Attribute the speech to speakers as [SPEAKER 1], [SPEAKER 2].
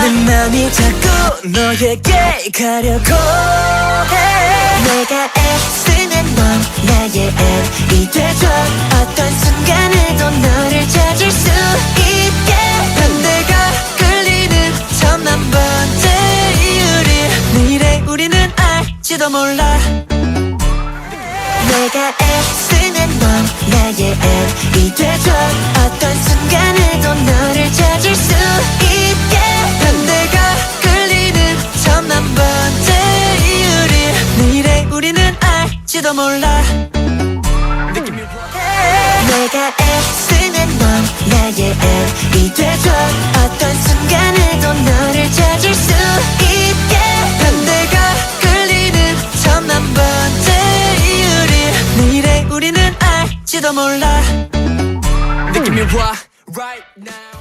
[SPEAKER 1] 숨기는 걸까 내 맘이 자꾸 너에게 가려고 해. 내가 애쓰는 넌 나의 M이 돼줘 어떤 순간에도 너를 찾을 수 있게. 난 내가 끌리는 천만 번째 이유를 내일의 우리는 알지도 몰라. 내가 애쓰는 넌 나의 M이 돼줘 알지도 몰라. 내가 애쓰는 넌 나의 M이 돼줘. 어떤 순간에도 너를 찾을 수 있게. 난 내가 끌리는 천만 번째 이유를 내일의 우리는 알지도 몰라.
[SPEAKER 2] 느낌이 와 right now